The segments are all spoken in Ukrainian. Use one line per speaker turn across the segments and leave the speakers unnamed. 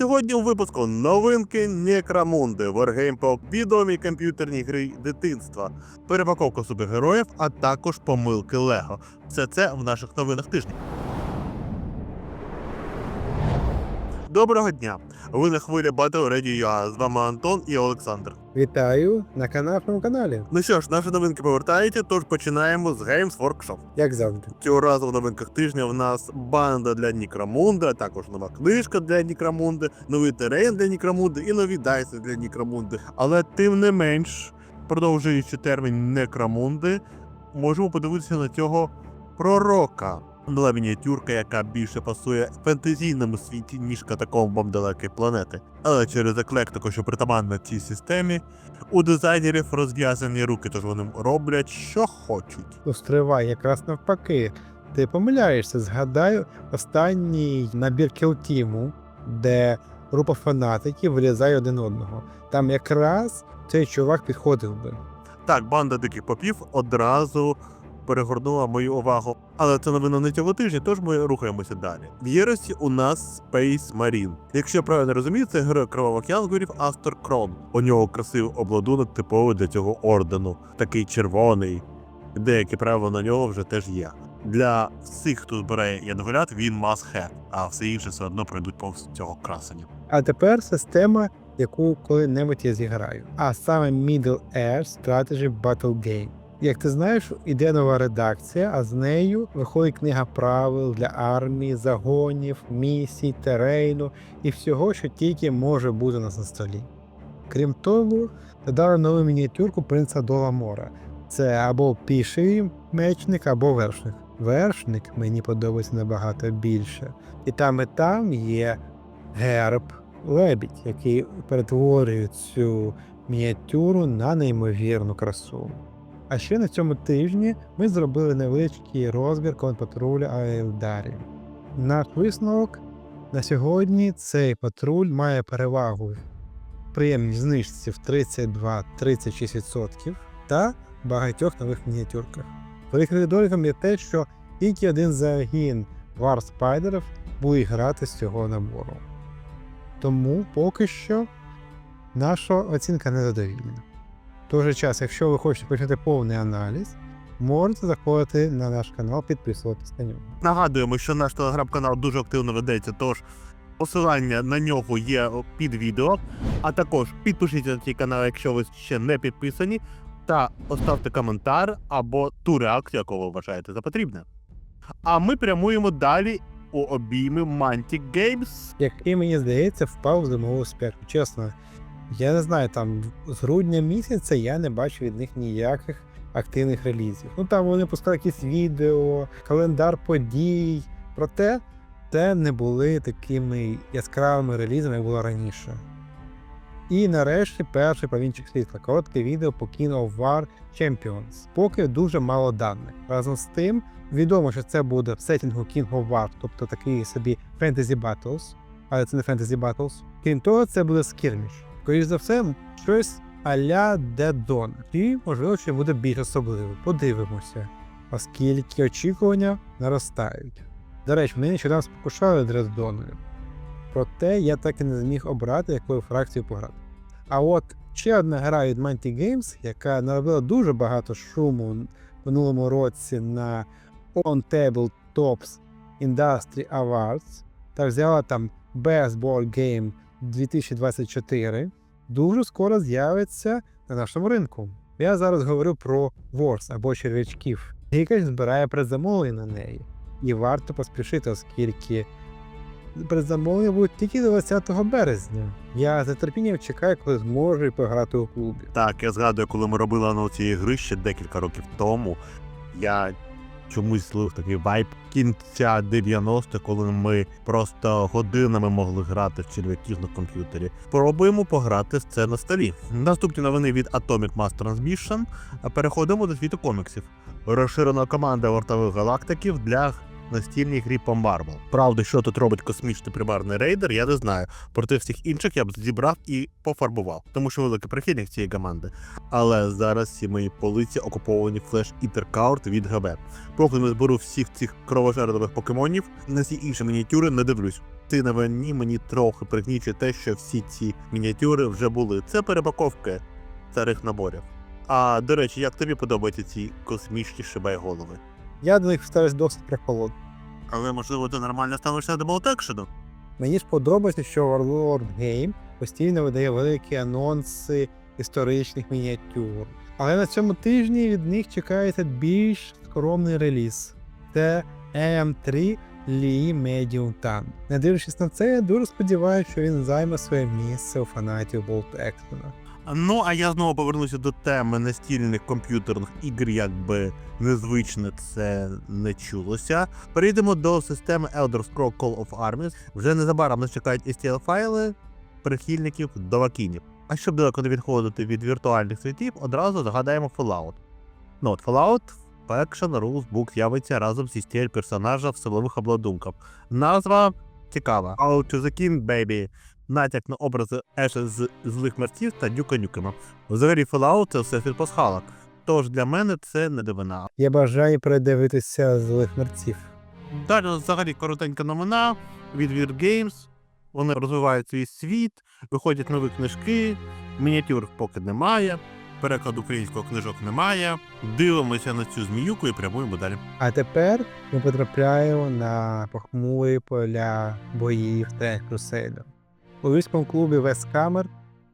сьогодні у випуску новинки Некромунди, Wargamepop, відомі комп'ютерні гри дитинства, перепаковка супергероїв, а також помилки Лего. Все це в наших новинах тижня. Доброго дня! Ви на хвилі Battle Radio UA. З вами Антон і Олександр.
Вітаю на каналному каналі,
Ну що ж, наші новинки повертаються, тож починаємо з Games Workshop.
як завжди.
Цього разу в новинках тижня в нас банда для Нікромунди, а також нова книжка для Нікромунди, новий терен для Нікромунди і нові дайси для Нікромунди. Але тим не менш, продовжуючи термін Некромунди, можемо подивитися на цього пророка. Нова мініатюрка, яка більше пасує фентезійному світі, ніж катакомбам далекої планети. Але через еклектику, що притаманна цій системі, у дизайнерів розв'язані руки, тож вони роблять, що хочуть.
Ну, стривай, якраз навпаки. Ти помиляєшся, згадаю останній набір кілтіму, де група фанатиків вилізає один одного. Там якраз цей чувак підходив би.
Так, банда диких попів одразу перегорнула мою увагу. Але це новина не цього тижня, тож ми рухаємося далі. В Єросі у нас Space Marine. Якщо я правильно розумію, це герой кровавих янгурів Астор Крон. У нього красивий обладунок типовий для цього ордену, такий червоний. Деякі правила на нього вже теж є. Для всіх, хто збирає янголят, він must have, а все інше все одно пройдуть повз цього красення.
А тепер система, яку коли-небудь я зіграю. А саме Middle Air Strategy Battle Game. Як ти знаєш, іде нова редакція, а з нею виходить книга правил для армії, загонів, місій, терейну і всього, що тільки може бути у нас на столі. Крім того, додали нову мініатюрку принца Доламора. Це або піший мечник, або вершник. Вершник мені подобається набагато більше. І там, і там є герб лебідь, який перетворює цю мініатюру на неймовірну красу. А ще на цьому тижні ми зробили невеличкий розбір контрпатрулю Аелдарі. Наш висновок на сьогодні цей патруль має перевагу в приємній знижці в 32-36% та багатьох нових мініатюрках. Великим недоліком є те, що тільки один загін варспайдерів буде грати з цього набору. Тому поки що наша оцінка незадовільна. В той же час, якщо ви хочете почати повний аналіз, можете заходити на наш канал, підписуватися на нього.
Нагадуємо, що наш телеграм-канал дуже активно ведеться, тож посилання на нього є під відео. А також підпишіться на цей канал, якщо ви ще не підписані, та поставте коментар або ту реакцію, яку ви вважаєте за потрібне. А ми прямуємо далі у обійми Mantic Games.
який, мені здається, впав в зимову спеку. Чесно, я не знаю, там з грудня місяця я не бачу від них ніяких активних релізів. Ну там вони пускали якісь відео, календар подій. Проте це не були такими яскравими релізами, як було раніше. І нарешті перший провінчик світла. Коротке відео по King of War Champions. Поки дуже мало даних. Разом з тим, відомо, що це буде в сеттінгу King of War, тобто такий собі Fantasy Battles, але це не Fantasy Battles. Крім того, це буде скірміш. Скоріше за все, щось а-ля Dawn. І, можливо, ще буде більш особливе. Подивимося, оскільки очікування наростають. До речі, мене нещодавно спокушали Dead Проте я так і не зміг обрати, якою фракцію пограти. А от ще одна гра від Mantic Games, яка наробила дуже багато шуму в минулому році на On Table Tops Industry Awards та взяла там Best Board Game 2024, дуже скоро з'явиться на нашому ринку. Я зараз говорю про Wars або черв'ячків. Якась збирає предзамовлення на неї. І варто поспішити, оскільки предзамовлення будуть тільки до 20 березня. Я з нетерпінням чекаю, коли зможу пограти у клубі.
Так, я згадую, коли ми робили анонс цієї гри ще декілька років тому. Я чомусь злив такий вайб кінця 90-х, коли ми просто годинами могли грати в черв'яків на комп'ютері. Спробуємо пограти це на столі. Наступні новини від Atomic Mass Transmission. Переходимо до світу коміксів. Розширена команда вартових галактиків для настільній грі по Marvel. Правда, що тут робить космічний примарний рейдер, я не знаю. Проте всіх інших я б зібрав і пофарбував, тому що великий прихильник цієї команди. Але зараз всі мої полиці окуповані флеш Ітеркаурт від ГБ. Поки не зберу всіх цих кровожерливих покемонів, на всі інші мініатюри не дивлюсь. Ти на вині мені трохи пригнічує те, що всі ці мініатюри вже були. Це перепаковки старих наборів. А до речі, як тобі подобаються ці космічні шибайголови?
Я до них ставлюсь досить прихолодно.
Але можливо ти нормально ставишся до Болтекшену?
Мені ж подобається, що Warlord Game постійно видає великі анонси історичних мініатюр. Але на цьому тижні від них чекається більш скромний реліз. Це EM3 Lee Medium Tan. Не дивлячись на це, я дуже сподіваюся, що він займе своє місце у фанатів Bolt Action.
Ну, а я знову повернуся до теми настільних комп'ютерних ігр, якби незвично це не чулося. Перейдемо до системи Elder Scrolls Call of Armies. Вже незабаром нас чекають STL файли прихильників Довакінів. А щоб далеко не відходити від віртуальних світів, одразу згадаємо Fallout. Ну от Fallout Faction Rules Book з'явиться разом зі стіль персонажа в силових обладунках. Назва цікава. Out to the King, baby натяк на образи Еша з злих мерців та Дюка Нюкема. Взагалі Fallout – це все від пасхалок. Тож для мене це не дивина.
Я бажаю передивитися злих мерців.
Далі взагалі коротенька новина від Weird Games. Вони розвивають свій світ, виходять нові книжки, мініатюр поки немає, перекладу українського книжок немає. Дивимося на цю зміюку і прямуємо далі.
А тепер ми потрапляємо на похмурі поля боїв Тренч Крусейдер. У львівському клубі Весткамер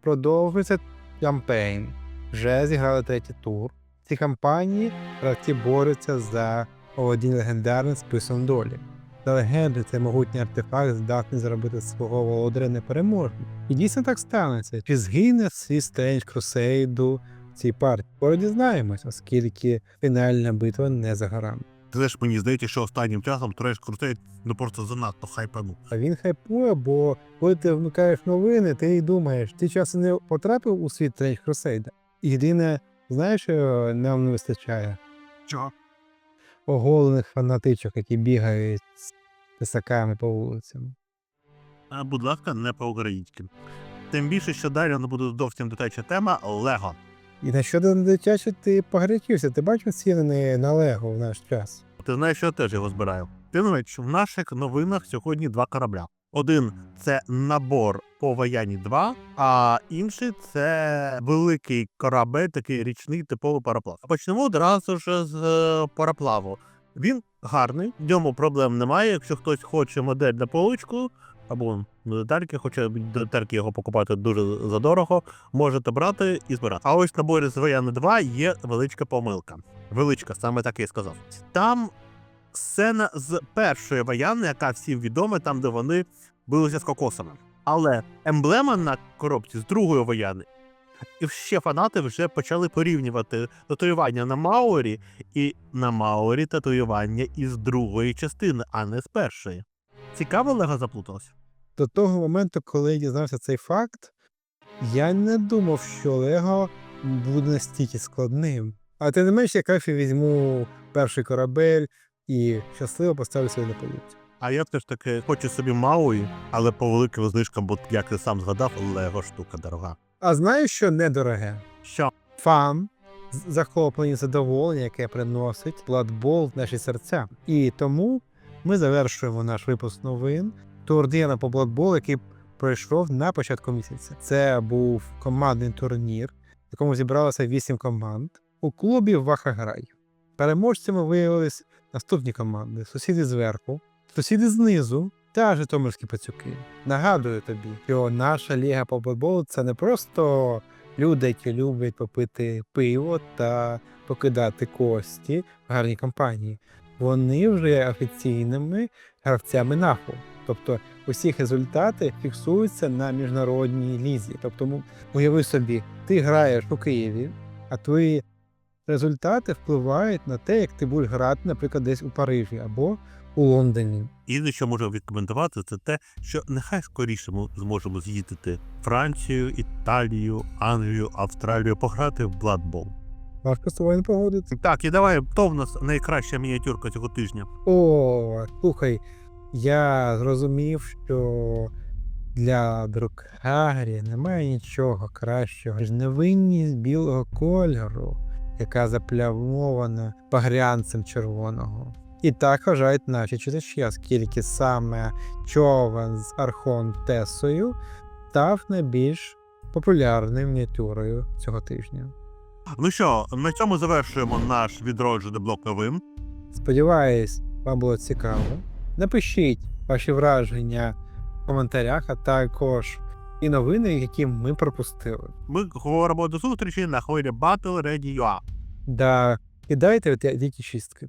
продовжується кампейн. Вже зіграли третій тур. В цій кампанії гравці борються за володіння легендарним списом долі. За легенди це могутній артефакт здатний зробити свого володаря непереможним. І дійсно так станеться. Чи згине свій Стрендж Крусейду в цій партії? Скоро дізнаємось, оскільки фінальна битва не за горами.
Це ж мені здається, що останнім часом треш крутей ну просто занадто хайпанув.
А він хайпує, бо коли ти вмикаєш новини, ти й думаєш, ти часом не потрапив у світ Тренч Крусейда. Єдине, знаєш, що нам не вистачає
Чого?
оголених фанатичок, які бігають з тисаками по вулицям.
А, будь ласка, не по-українськи. Тим більше, що далі буде зовсім дитяча тема Лего.
І на щодо дитяче, ти погорячився, ти бачив ціни на Лего в наш час.
Ти знаєш, що я теж його збираю. Ти знаєш, в наших новинах сьогодні два корабля. Один це набор по Ваяні 2, а інший це великий корабель, такий річний типовий параплав. Почнемо одразу ж з е, параплаву. Він гарний, в ньому проблем немає. Якщо хтось хоче модель на поличку або на детальки, хоче детальки його покупати дуже задорого, можете брати і збирати. А ось в наборі з Ваяни 2 є величка помилка. Величка, саме так я і сказав. Там сцена з першої Ваяни, яка всім відома, там, де вони билися з кокосами. Але емблема на коробці з другої вояни. І ще фанати вже почали порівнювати татуювання на Маорі і на Маорі татуювання із другої частини, а не з першої. Цікаво, Лего заплуталося.
До того моменту, коли я дізнався цей факт, я не думав, що Лего буде настільки складним. А тим не менш, я краще візьму перший корабель і щасливо поставлю собі на полиці.
А я все ж таки хочу собі Мауї, але по великим знижкам, бо як ти сам згадав, Лего штука дорога.
А знаєш, що недороге?
Що?
Фан, захоплення, задоволення, яке приносить Blood в наші серця. І тому ми завершуємо наш випуск новин турнірна по Blood який пройшов на початку місяця. Це був командний турнір, в якому зібралося вісім команд у клубі Вахаграй. Переможцями виявились наступні команди: сусіди зверху, сусіди знизу та Житомирські пацюки. Нагадую тобі, що наша ліга по футболу це не просто люди, які люблять попити пиво та покидати кості в гарній компанії. Вони вже є офіційними гравцями НАФУ. Тобто усі результати фіксуються на міжнародній лізі. Тобто, уяви собі, ти граєш у Києві, а твої результати впливають на те, як ти будеш грати, наприклад, десь у Парижі або у Лондоні.
Єдине, що можу відкоментувати, це те, що нехай скоріше ми зможемо з'їздити Францію, Італію, Англію, Австралію, пограти в Bowl.
Важко з тобою не погодитися.
Так, і давай, хто в нас найкраща мініатюрка цього тижня?
О, слухай, я зрозумів, що для друкарі немає нічого кращого, ніж невинність білого кольору, яка заплямована багрянцем червоного. І так вважають наші читачі, оскільки саме човен з Архон Тесою став найбільш популярною мініатюрою цього тижня.
Ну що, на цьому завершуємо наш відроджений блок новин.
Сподіваюсь, вам було цікаво. Напишіть ваші враження в коментарях, а також і новини, які ми пропустили.
Ми говоримо до зустрічі на хвилі Battle Radio.
Да, кидайте ті шістки.